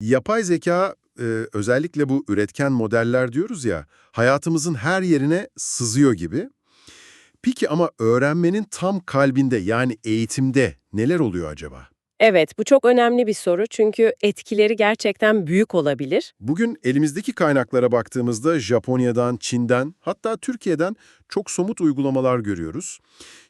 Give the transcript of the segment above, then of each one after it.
Yapay zeka e, özellikle bu üretken modeller diyoruz ya hayatımızın her yerine sızıyor gibi. Peki ama öğrenmenin tam kalbinde yani eğitimde neler oluyor acaba? Evet, bu çok önemli bir soru çünkü etkileri gerçekten büyük olabilir. Bugün elimizdeki kaynaklara baktığımızda Japonya'dan, Çin'den hatta Türkiye'den çok somut uygulamalar görüyoruz.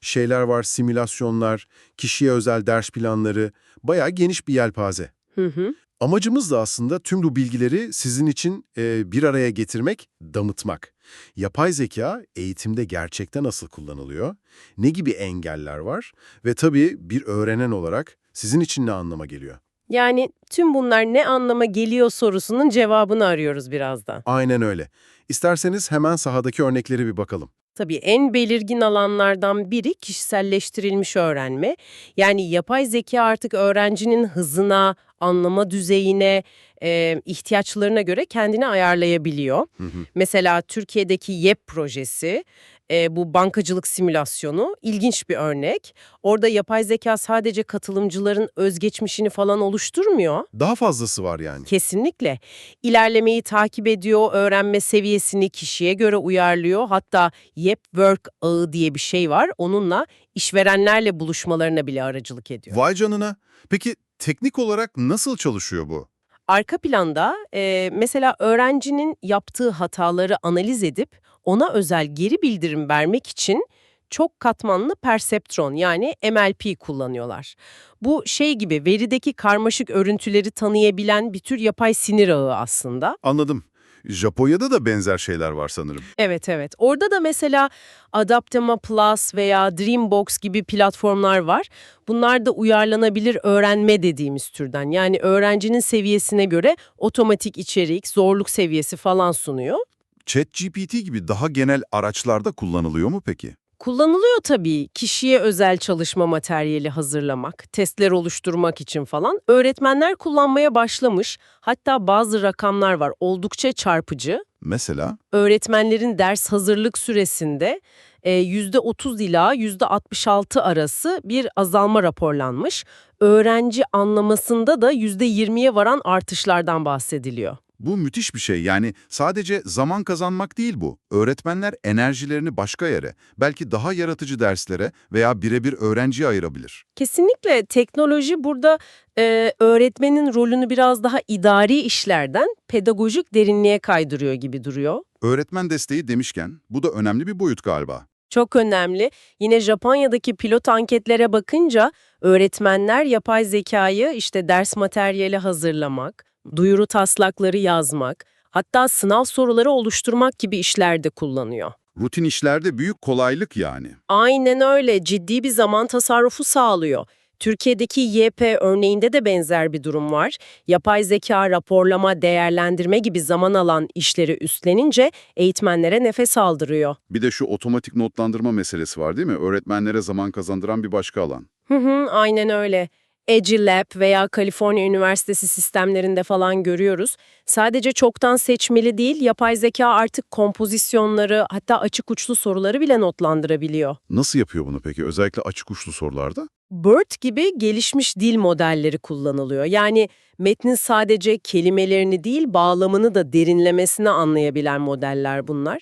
Şeyler var, simülasyonlar, kişiye özel ders planları, bayağı geniş bir yelpaze. Hı hı. Amacımız da aslında tüm bu bilgileri sizin için e, bir araya getirmek, damıtmak. Yapay zeka eğitimde gerçekten nasıl kullanılıyor? Ne gibi engeller var? Ve tabii bir öğrenen olarak sizin için ne anlama geliyor? Yani tüm bunlar ne anlama geliyor sorusunun cevabını arıyoruz birazdan. Aynen öyle. İsterseniz hemen sahadaki örnekleri bir bakalım. Tabii en belirgin alanlardan biri kişiselleştirilmiş öğrenme. Yani yapay zeka artık öğrencinin hızına, anlama düzeyine, e, ihtiyaçlarına göre kendini ayarlayabiliyor. Hı hı. Mesela Türkiye'deki YEP projesi, e, bu bankacılık simülasyonu ilginç bir örnek. Orada yapay zeka sadece katılımcıların özgeçmişini falan oluşturmuyor. Daha fazlası var yani. Kesinlikle. İlerlemeyi takip ediyor, öğrenme seviyesini kişiye göre uyarlıyor. Hatta YEP Work ağı diye bir şey var. Onunla işverenlerle buluşmalarına bile aracılık ediyor. Vay canına. Peki teknik olarak nasıl çalışıyor bu? Arka planda e, mesela öğrencinin yaptığı hataları analiz edip ona özel geri bildirim vermek için çok katmanlı perseptron yani MLP kullanıyorlar. Bu şey gibi verideki karmaşık örüntüleri tanıyabilen bir tür yapay sinir ağı aslında. Anladım. Japonya'da da benzer şeyler var sanırım. Evet evet. Orada da mesela Adaptema Plus veya Dreambox gibi platformlar var. Bunlar da uyarlanabilir öğrenme dediğimiz türden. Yani öğrencinin seviyesine göre otomatik içerik, zorluk seviyesi falan sunuyor. ChatGPT gibi daha genel araçlarda kullanılıyor mu peki? Kullanılıyor tabii kişiye özel çalışma materyali hazırlamak, testler oluşturmak için falan. Öğretmenler kullanmaya başlamış. Hatta bazı rakamlar var oldukça çarpıcı. Mesela öğretmenlerin ders hazırlık süresinde e, %30 ila %66 arası bir azalma raporlanmış. Öğrenci anlamasında da %20'ye varan artışlardan bahsediliyor. Bu müthiş bir şey. Yani sadece zaman kazanmak değil bu. Öğretmenler enerjilerini başka yere, belki daha yaratıcı derslere veya birebir öğrenciye ayırabilir. Kesinlikle teknoloji burada e, öğretmenin rolünü biraz daha idari işlerden pedagojik derinliğe kaydırıyor gibi duruyor. Öğretmen desteği demişken bu da önemli bir boyut galiba. Çok önemli. Yine Japonya'daki pilot anketlere bakınca öğretmenler yapay zekayı işte ders materyali hazırlamak, duyuru taslakları yazmak, hatta sınav soruları oluşturmak gibi işlerde kullanıyor. Rutin işlerde büyük kolaylık yani. Aynen öyle ciddi bir zaman tasarrufu sağlıyor. Türkiye'deki YP örneğinde de benzer bir durum var. Yapay zeka, raporlama, değerlendirme gibi zaman alan işleri üstlenince eğitmenlere nefes aldırıyor. Bir de şu otomatik notlandırma meselesi var değil mi? Öğretmenlere zaman kazandıran bir başka alan. Hı hı, aynen öyle. Edgelab veya Kaliforniya Üniversitesi sistemlerinde falan görüyoruz. Sadece çoktan seçmeli değil, yapay zeka artık kompozisyonları hatta açık uçlu soruları bile notlandırabiliyor. Nasıl yapıyor bunu peki? Özellikle açık uçlu sorularda? BERT gibi gelişmiş dil modelleri kullanılıyor. Yani metnin sadece kelimelerini değil, bağlamını da derinlemesine anlayabilen modeller bunlar.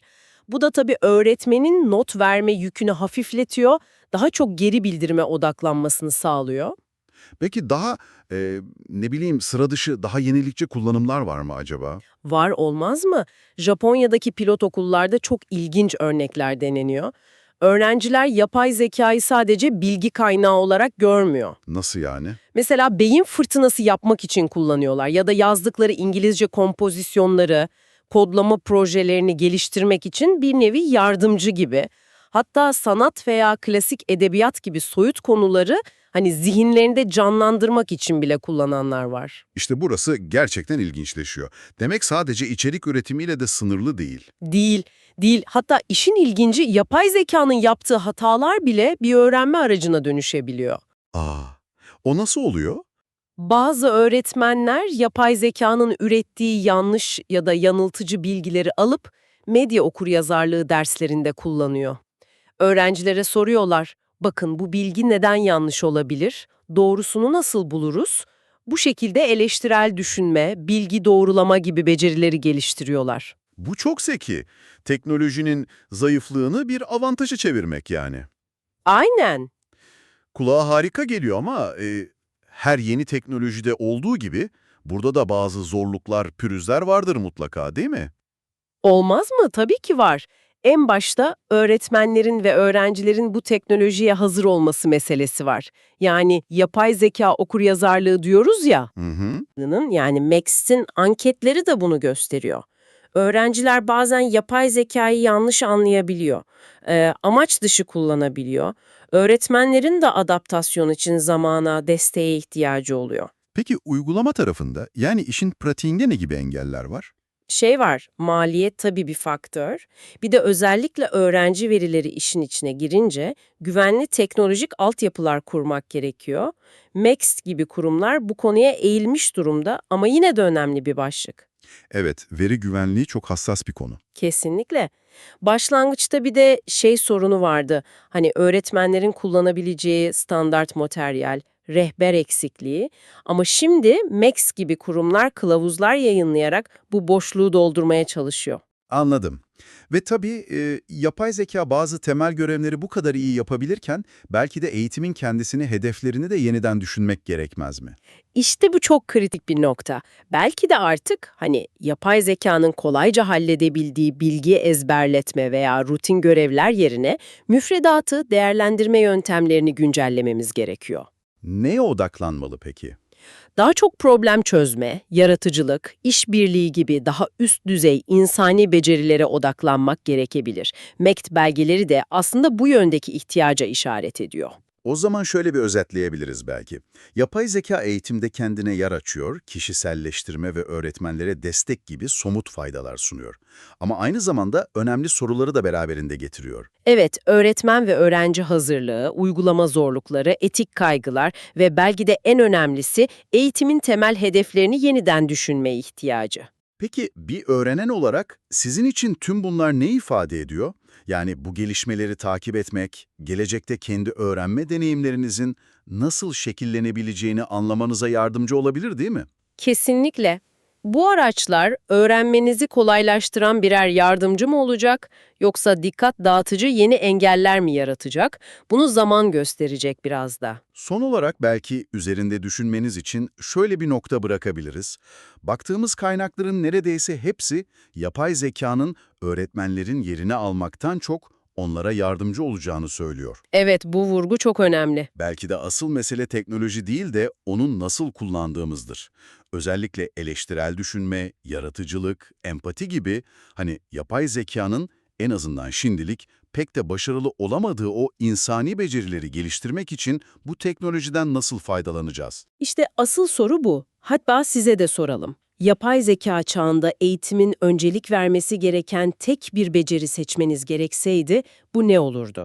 Bu da tabii öğretmenin not verme yükünü hafifletiyor, daha çok geri bildirime odaklanmasını sağlıyor. Peki daha e, ne bileyim sıra dışı daha yenilikçi kullanımlar var mı acaba? Var olmaz mı? Japonya'daki pilot okullarda çok ilginç örnekler deneniyor. Öğrenciler yapay zekayı sadece bilgi kaynağı olarak görmüyor. Nasıl yani? Mesela beyin fırtınası yapmak için kullanıyorlar ya da yazdıkları İngilizce kompozisyonları, kodlama projelerini geliştirmek için bir nevi yardımcı gibi. Hatta sanat veya klasik edebiyat gibi soyut konuları hani zihinlerinde canlandırmak için bile kullananlar var. İşte burası gerçekten ilginçleşiyor. Demek sadece içerik üretimiyle de sınırlı değil. Değil, değil. Hatta işin ilginci yapay zekanın yaptığı hatalar bile bir öğrenme aracına dönüşebiliyor. Aa, o nasıl oluyor? Bazı öğretmenler yapay zekanın ürettiği yanlış ya da yanıltıcı bilgileri alıp medya okuryazarlığı derslerinde kullanıyor. Öğrencilere soruyorlar, bakın bu bilgi neden yanlış olabilir, doğrusunu nasıl buluruz? Bu şekilde eleştirel düşünme, bilgi doğrulama gibi becerileri geliştiriyorlar. Bu çok zeki. Teknolojinin zayıflığını bir avantaja çevirmek yani. Aynen. Kulağa harika geliyor ama e, her yeni teknolojide olduğu gibi burada da bazı zorluklar, pürüzler vardır mutlaka değil mi? Olmaz mı? Tabii ki var. En başta öğretmenlerin ve öğrencilerin bu teknolojiye hazır olması meselesi var. Yani yapay zeka okuryazarlığı diyoruz ya, Hı hı. Yani Max'in anketleri de bunu gösteriyor. Öğrenciler bazen yapay zekayı yanlış anlayabiliyor, Ee, amaç dışı kullanabiliyor. Öğretmenlerin de adaptasyon için zamana, desteğe ihtiyacı oluyor. Peki uygulama tarafında yani işin pratiğinde ne gibi engeller var? Şey var, maliyet tabii bir faktör. Bir de özellikle öğrenci verileri işin içine girince güvenli teknolojik altyapılar kurmak gerekiyor. Max gibi kurumlar bu konuya eğilmiş durumda ama yine de önemli bir başlık. Evet, veri güvenliği çok hassas bir konu. Kesinlikle. Başlangıçta bir de şey sorunu vardı. Hani öğretmenlerin kullanabileceği standart materyal, rehber eksikliği. Ama şimdi Max gibi kurumlar kılavuzlar yayınlayarak bu boşluğu doldurmaya çalışıyor. Anladım. Ve tabii e, yapay zeka bazı temel görevleri bu kadar iyi yapabilirken belki de eğitimin kendisini, hedeflerini de yeniden düşünmek gerekmez mi? İşte bu çok kritik bir nokta. Belki de artık hani yapay zekanın kolayca halledebildiği bilgi ezberletme veya rutin görevler yerine müfredatı, değerlendirme yöntemlerini güncellememiz gerekiyor. Neye odaklanmalı peki? Daha çok problem çözme, yaratıcılık, işbirliği gibi daha üst düzey insani becerilere odaklanmak gerekebilir. MECT belgeleri de aslında bu yöndeki ihtiyaca işaret ediyor. O zaman şöyle bir özetleyebiliriz belki. Yapay zeka eğitimde kendine yer açıyor, kişiselleştirme ve öğretmenlere destek gibi somut faydalar sunuyor. Ama aynı zamanda önemli soruları da beraberinde getiriyor. Evet, öğretmen ve öğrenci hazırlığı, uygulama zorlukları, etik kaygılar ve belki de en önemlisi eğitimin temel hedeflerini yeniden düşünme ihtiyacı. Peki bir öğrenen olarak sizin için tüm bunlar ne ifade ediyor? Yani bu gelişmeleri takip etmek, gelecekte kendi öğrenme deneyimlerinizin nasıl şekillenebileceğini anlamanıza yardımcı olabilir değil mi? Kesinlikle. Bu araçlar öğrenmenizi kolaylaştıran birer yardımcı mı olacak yoksa dikkat dağıtıcı yeni engeller mi yaratacak? Bunu zaman gösterecek biraz da. Son olarak belki üzerinde düşünmeniz için şöyle bir nokta bırakabiliriz. Baktığımız kaynakların neredeyse hepsi yapay zekanın öğretmenlerin yerini almaktan çok onlara yardımcı olacağını söylüyor. Evet, bu vurgu çok önemli. Belki de asıl mesele teknoloji değil de onun nasıl kullandığımızdır. Özellikle eleştirel düşünme, yaratıcılık, empati gibi hani yapay zekanın en azından şimdilik pek de başarılı olamadığı o insani becerileri geliştirmek için bu teknolojiden nasıl faydalanacağız? İşte asıl soru bu. Hatta size de soralım. Yapay zeka çağında eğitimin öncelik vermesi gereken tek bir beceri seçmeniz gerekseydi bu ne olurdu?